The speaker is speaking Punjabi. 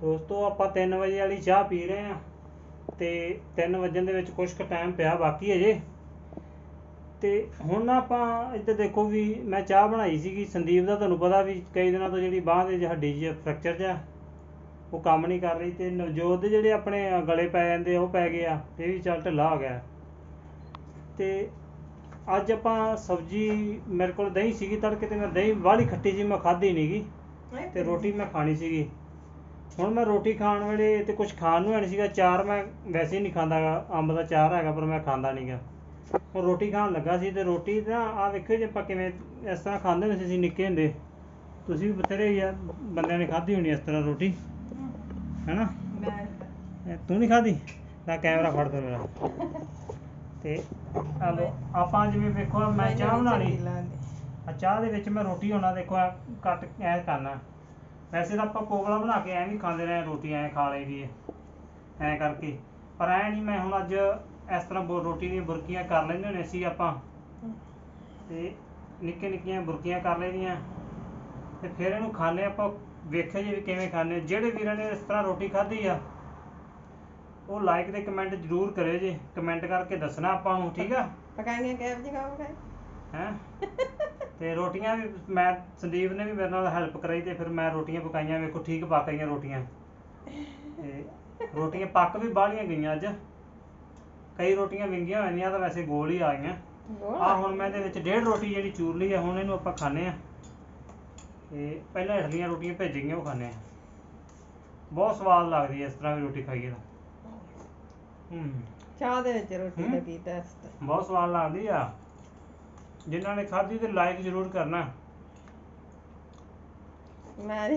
ਦੋਸਤੋ, ਆਪਾਂ 3 ਵਜੇ ਵਾਲੀ ਚਾਹ ਪੀ ਰਹੇ ਆ ਤੇ 3 ਵਜਣ ਦੇ ਵਿੱਚ ਕੁਝ ਕੁ ਟਾਈਮ ਪਿਆ ਬਾਕੀ ਅਜੇ ਤੇ ਹੁਣ ਨਾ ਆਪਾਂ ਇੱਧਰ ਦੇਖੋ ਵੀ ਮੈਂ ਚਾਹ ਬਣਾਈ ਸੀਗੀ। ਸੰਦੀਪ ਦਾ ਤੁਹਾਨੂੰ ਪਤਾ ਵੀ ਕਈ ਦਿਨਾਂ ਤੋਂ ਜਿਹੜੀ ਬਾਂਹ ਦੇ ਹੱਡੀ 'ਚ ਫ੍ਰੈਕਚਰ ਜਿਹਾ, ਉਹ ਕੰਮ ਨਹੀਂ ਕਰ ਰਹੀ ਤੇ ਨਵਜੋਤ ਦੇ ਜਿਹੜੇ ਆਪਣੇ ਗਲੇ ਪੈ ਜਾਂਦੇ ਉਹ ਪੈ ਗਏ ਆ, ਇਹ ਵੀ ਚੱਲ ਢਿੱਲਾ ਹੋ ਗਿਆ। ਤੇ ਅੱਜ ਆਪਾਂ ਸਬਜੀ ਮੇਰੇ ਕੋਲ ਦਹੀਂ ਸੀਗੀ, ਤੜਕੇ ਤੇ ਮੈਂ ਦਹੀਂ ਵਾਲੀ ਖੱਟੀ ਜੀ ਮੈਂ ਖਾਧੀ ਨਹੀਂਗੀ ਤੇ ਰੋਟੀ ਮੈਂ ਖਾਣੀ ਸੀਗੀ। ਹੁਣ ਮੈਂ ਰੋਟੀ ਖਾਣ ਵੇਲੇ ਤੇ ਕੁਝ ਖਾਣ ਨੂੰ ਨਹੀਂ ਸੀਗਾ ਚਾਰ ਮੈਂ ਵੈਸੇ ਹੀ ਨਹੀਂ ਖਾਂਦਾ ਅੰਬ ਦਾ ਚਾਰ ਹੈਗਾ ਪਰ ਮੈਂ ਖਾਂਦਾ ਨਹੀਂਗਾ ਹੁਣ ਰੋਟੀ ਖਾਣ ਲੱਗਾ ਸੀ ਤੇ ਰੋਟੀ ਨਾ ਆ ਵੇਖਿਓ ਜੇ ਆਪਾਂ ਕਿਵੇਂ ਇਸ ਤਰ੍ਹਾਂ ਖਾਂਦੇ ਹੁੰਦੇ ਸੀ ਅਸੀਂ ਨਿੱਕੇ ਹੁੰਦੇ। ਤੁਸੀਂ ਵੀ ਬਥੇਰੇ ਯਾਰ ਬੰਦਿਆਂ ਨੇ ਖਾਧੀ ਹੋਣੀ ਇਸ ਤਰ੍ਹਾਂ ਰੋਟੀ ਹੈਨਾ? ਮੈਂ ਇਹ ਤੂੰ ਨਹੀਂ ਖਾਧੀ? ਲੈ ਕੈਮਰਾ ਫੜ ਦੋ ਮੇਰਾ। ਤੇ ਆ ਆਪਾਂ ਜਿਵੇਂ ਵੇਖੋ ਮੈਂ ਚਾਹ ਬਣਾ ਲਈ ਆ ਚਾਹ ਦੇ ਵਿੱਚ ਮੈਂ ਰੋਟੀ ਹੋਣਾ ਦੇਖੋ ਐ ਕੱਟ ਐ ਕਰਨਾ। ਵੈਸੇ ਤਾਂ ਆਪਾਂ ਕੋਗਲਾ ਬਣਾ ਕੇ ਐਂ ਵੀ ਖਾਂਦੇ ਰਹੇ ਰੋਟੀ ਐਂ ਖਾ ਲਈ ਦੀ ਐ ਕਰਕੇ। ਪਰ ਐ ਨਹੀਂ ਮੈਂ ਹੁਣ ਅੱਜ ਇਸ ਤਰ੍ਹਾਂ ਬੋ- ਰੋਟੀ ਦੀਆਂ ਬੁਰਕੀਆਂ ਕਰ ਲੈਂਦੇ ਹੁੰਦੇ ਸੀ ਆਪਾਂ। ਤੇ ਨਿੱਕੇ ਨਿੱਕੀਆਂ ਬੁਰਕੀਆਂ ਕਰ ਲਈਆਂ ਤੇ ਫਿਰ ਇਹਨੂੰ ਖਾਣੇ ਆਪਾਂ ਵੇਖਿਆ ਜੀ ਵੀ ਕਿਵੇਂ ਖਾਣੇ ਜਿਹੜੇ ਵੀਰਾਂ ਨੇ ਇਸ ਤਰ੍ਹਾਂ ਰੋਟੀ ਖਾਧੀ ਆ ਉਹ ਲਾਈਕ ਤੇ ਕਮੈਂਟ ਜ਼ਰੂਰ ਕਰਿਓ ਜੀ। ਕਮੈਂਟ ਕਰਕੇ ਦੱਸਣਾ ਆਪਾਂ ਨੂੰ ਠੀਕ ਆ? ਪਕਾਈਆਂ ਕਿਹੋ ਜਿਹੀ ਖਾਓਗੇ? ਹੈਂ? ਤੇ ਰੋਟੀਆਂ ਵੀ ਮੈਂ ਸੰਦੀਪ ਨੇ ਵੀ ਮੇਰੇ ਨਾਲ ਹੈਲਪ ਕਰਾਈ ਤੇ ਫਿਰ ਮੈਂ ਰੋਟੀਆਂ ਪਕਾਈਆਂ ਵੇਖੋ ਠੀਕ ਪਕਾਈਆਂ ਰੋਟੀਆਂ। ਤੇ ਰੋਟੀਆਂ ਪੱਕ ਵੀ ਬਾਹਲੀਆਂ ਗਈਆਂ ਅੱਜ। ਕਈ ਰੋਟੀਆਂ ਵਿੰਗੀਆਂ ਹੋਈਆਂ ਤਾਂ ਵੈਸੇ ਗੋਲ ਹੀ ਆ ਗਈਆਂ। ਆ ਹੁਣ ਮੈਂ ਇਹਦੇ ਵਿੱਚ ਡੇਢ ਰੋਟੀ ਜਿਹੜੀ ਚੂਰ ਲਈ ਆ ਹੁਣ ਇਹਨੂੰ ਆਪਾਂ ਖਾਣੇ ਆ ਤੇ ਪਹਿਲਾਂ ਹੇਠਲੀਆਂ ਰੋਟੀਆਂ ਭੇਜ ਗਈਆਂ ਉਹ ਖਾਣੇ ਆ ਬਹੁਤ ਸਵਾਦ ਲੱਗਦੀ ਹੈ ਇਸ ਤਰ੍ਹਾਂ ਵੀ ਰੋਟੀ ਖਾਈਏ ਤਾਂ। ਹੂੰ। ਚਾਹ ਦੇ ਵਿੱਚ ਰੋਟੀ ਦਾ। ਕੀ ਟੈਸਟ ਬਹੁਤ ਸਵਾਦ ਲੱਗਦੀ ਆ। ਜਿਨ੍ਹਾਂ ਨੇ ਖਾਧੀ ਤੇ ਲਾਈਕ ਜ਼ਰੂਰ ਕਰਨਾ। ਮੈਂ ਨੀ